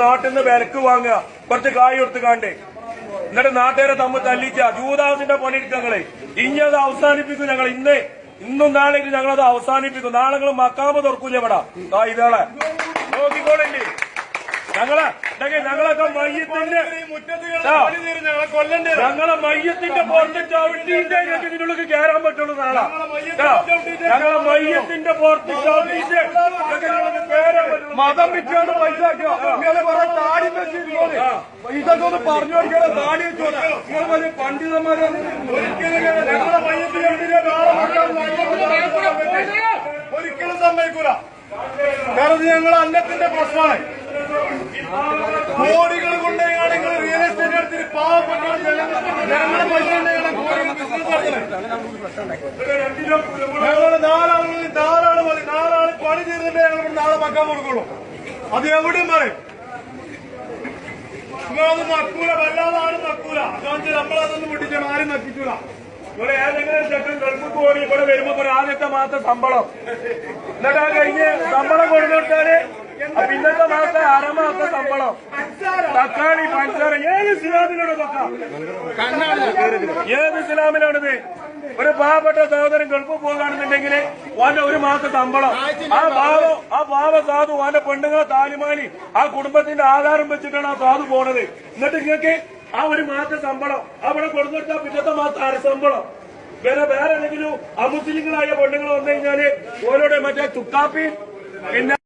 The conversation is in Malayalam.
നാട്ടിൽ നിന്ന് വിലക്ക് വാങ്ങുക. കുറച്ച് കായ് കൊടുത്ത് കാണ്ടേ. എന്നിട്ട് നാട്ടുകാരെ തമ്മിൽ തല്ലിച്ച. ജൂദാസിന്റെ പണിയെടുക്കങ്ങളെ ഇനി അത് അവസാനിപ്പിക്കും ഞങ്ങൾ ഇന്ന് ഇന്നും നാളെ ഞങ്ങളത് അവസാനിപ്പിക്കും. നാളെ നിങ്ങൾ മക്കാമ തുറക്കൂല ഇവിടെ. ഇതാളെ. നോക്കിക്കോളില്ലേ? ഞങ്ങളെ ഞങ്ങളൊക്കെ മയ്യത്തിന്റെ. ഞങ്ങളെ മയ്യത്തിന്റെ പുറത്ത് ചവിട്ടിന്റെ ഇതിനുള്ളിൽ കയറാൻ പറ്റുള്ളൂ നാളെ. ഞങ്ങളെ മയ്യത്തിന്റെ പുറത്ത് ഞങ്ങൾക്ക് പറ്റുള്ളൂ. മതം വിറ്റാണ് പൈസ താടി വെച്ചിരുന്നോളെ ഇതൊക്കെ ഒന്ന് പറഞ്ഞു കൊടുക്കണ താടി വെച്ചോളെ നിങ്ങൾ വലിയ പണ്ഡിതന്മാരാണ് ഒരിക്കലും സമ്മതിക്കൂല. കാരണം ഞങ്ങൾ അന്നത്തിന്റെ പ്രശ്നമാണ്. ഞങ്ങൾ പണി ചെയ്തിട്ട് ഞങ്ങൾ നാളെ മക്കാൻ കൊടുക്കുള്ളൂ. അത് എവിടെയും പറയും. നിങ്ങളത് നക്കൂല ആരും നക്കൂല അതുകൊണ്ട് നമ്മളതൊന്നും പൊട്ടിച്ചാൽ ആരും നക്കിക്കൂല ഇവിടെ ഏതെങ്കിലും ചെക്കൻ ഗൾഫിൽ പോയി ഇവിടെ വരുമ്പോ ആദ്യത്തെ മാസം ശമ്പളം. എന്നിട്ട് ആ കഴിഞ്ഞ് ശമ്പളം കൊടുത്തിട്ടാൽ പിന്നത്തെ മാസത്തെ അരമാസം ശമ്പളം. തക്കാളി പഞ്ചാര ഏത് ഇസ്ലാമിലാണ് ഏത് ഇസ്ലാമിലാണിത് ഒരു പാവപ്പെട്ട സഹോദരൻ ഗൾഫ് പോകുകയാണെന്നുണ്ടെങ്കിൽ ഓന്റെ ഒരു മാസം ശമ്പളം. ആ പാവ ആ പാവ സാധു ഓന്റെ പെണ്ണുങ്ങളെ താലിമാലി ആ കുടുംബത്തിന്റെ ആധാരം വെച്ചിട്ടാണ് ആ സാധു പോണത്. എന്നിട്ട് നിങ്ങൾക്ക് ആ ഒരു മാസം ശമ്പളം അവിടെ കൊടുത്തിട്ട് പിറ്റത്തെ മാസം അരശമ്പളം വേറെ വേറെ എന്തെങ്കിലും അമുസ്ലിങ്ങളായ പെണ്ണുങ്ങൾ വന്നു കഴിഞ്ഞാൽ ഓരോടെ മറ്റേ തുക്കാപ്പി പിന്നെ